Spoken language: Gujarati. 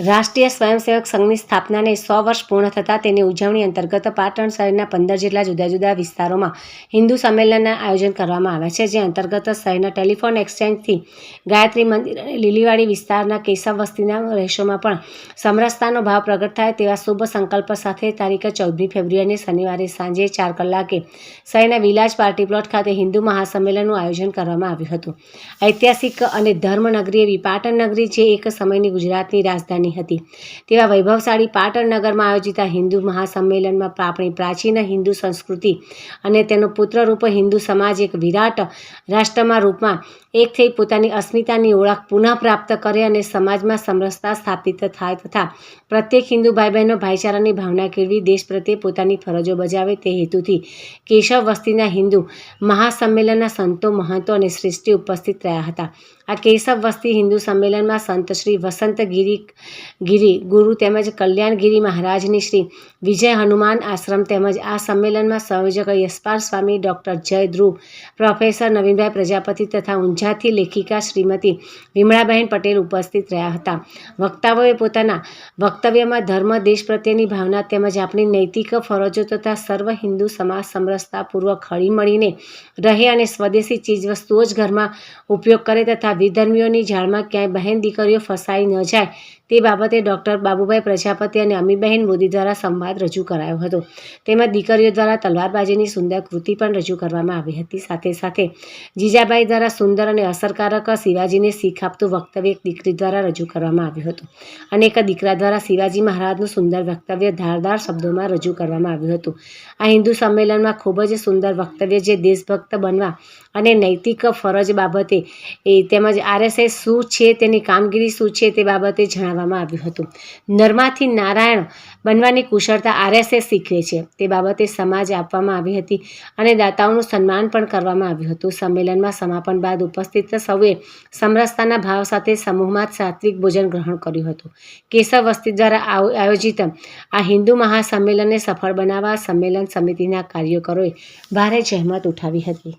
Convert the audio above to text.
રાષ્ટ્રીય સ્વયંસેવક સંઘની સ્થાપનાને સો વર્ષ પૂર્ણ થતાં તેની ઉજવણી અંતર્ગત પાટણ શહેરના પંદર જેટલા જુદા જુદા વિસ્તારોમાં હિન્દુ સંમેલનના આયોજન કરવામાં આવ્યા છે, જે અંતર્ગત શહેરના ટેલિફોન એક્સચેન્જથી ગાયત્રી મંદિર અને લીલીવાડી વિસ્તારના કેશવ વસ્તીના રહેશોમાં પણ સમરસતાનો ભાવ પ્રગટ થાય તેવા શુભ સંકલ્પ સાથે તારીખ ચૌદમી ફેબ્રુઆરીને શનિવારે સાંજે ચાર કલાકે શહેરના વિલાજ પાર્ટી પ્લોટ ખાતે હિન્દુ મહાસંમેલનનું આયોજન કરવામાં આવ્યું હતું. ઐતિહાસિક અને ધર્મનગરી એવી પાટણ નગરી, જે એક સમયની ગુજરાતની રાજધાની હતી. તેવા વૈભવશાળી પાટણ નગરમાં આયોજિત હિન્દુ મહાસંમેલનમાં આપણી પ્રાચીન હિન્દુ સંસ્કૃતિ અને તેનો પુત્રરૂપ હિન્દુ સમાજ એક વિરાટ રાષ્ટ્રમાં રૂપમાં એક થઈ પોતાની અસ્મિતાની ઓળખ પુનઃ પ્રાપ્ત કરે અને સમાજમાં સમરસતા સ્થાપિત થાય તથા પ્રત્યેક હિન્દુ ભાઈ બહેનો ભાઈચારાની ભાવના કેળવી દેશ પ્રત્યે પોતાની ફરજો બજાવે તે હેતુથી કેશવ વસ્તીના હિન્દુ મહાસંમેલનના સંતો, મહંતો અને શ્રેષ્ઠી ઉપસ્થિત રહ્યા હતા. આ કેશવ વસ્તી હિન્દુ સંમેલનમાં સંત શ્રી વસંત ગિરી ગિરી તેમજ કલ્યાણગીરી મહારાજની શ્રી વિજય હનુમાન આશ્રમ તેમજ આ સંમેલનમાં સંયોજક યશપાલ સ્વામી ડૉક્ટર જય ધ્રુવ, પ્રોફેસર નવીનભાઈ પ્રજાપતિ તથા ઊંઝાથી લેખિકા શ્રીમતી વિમળાબહેન પટેલ ઉપસ્થિત રહ્યા હતા. વક્તાઓએ પોતાના વક્તવ્યમાં ધર્મ, દેશ પ્રત્યેની ભાવના તેમજ આપણી નૈતિક ફરજો તથા સર્વ હિન્દુ સમાજ સમરસતાપૂર્વક હળી મળીને રહે અને સ્વદેશી ચીજવસ્તુઓ જ ઘરમાં ઉપયોગ કરે તથા વિધર્મીઓની જાળમાં ક્યાંય બહેન દીકરીઓ ફસાઈ ન જાય તે બાબતે ડૉક્ટર બાબુભાઈ પ્રજાપતિ અને અમીબહેન મોદી દ્વારા સંવાદ રજૂ કરાયો હતો. તેમાં દીકરીઓ દ્વારા તલવારબાજીની સુંદર કૃતિ પણ રજૂ કરવામાં આવી હતી. સાથે સાથે જીજાબાઈ દ્વારા સુંદર અને અસરકારક શિવાજીને શીખ આપતું વક્તવ્ય એક દીકરી દ્વારા રજૂ કરવામાં આવ્યું હતું. અને એક દીકરા દ્વારા શિવાજી મહારાજનું સુંદર વક્તવ્ય ધારદાર શબ્દોમાં રજૂ કરવામાં આવ્યું હતું. આ હિન્દુ સંમેલનમાં ખૂબ જ સુંદર વક્તવ્ય જે દેશભક્ત બનવા અને નૈતિક ફરજ બાબતે એ તેમજ આરએસએસ શું છે, તેની કામગીરી શું છે તે બાબતે જણાવવામાં આવ્યું હતું. નર્માથી નારાયણ બનવાની કુશળતા આરએસએસ શીખવે છે. તે બાબતે સમાજ આપવામાં આવી હતી અને દાતાઓનું સન્માન પણ કરવામાં આવ્યું હતું. સંમેલનમાં સમાપન બાદ ઉપસ્થિત સૌએ સમરસતાના ભાવ સાથે સમૂહમાં સાત્વિક ભોજન ગ્રહણ કર્યું હતું. કેશવ વસ્તી દ્વારા આયોજિત આ હિન્દુ મહાસંમેલનને સફળ બનાવવા સંમેલન સમિતિના કાર્યકરોએ ભારે જહેમત ઉઠાવી હતી.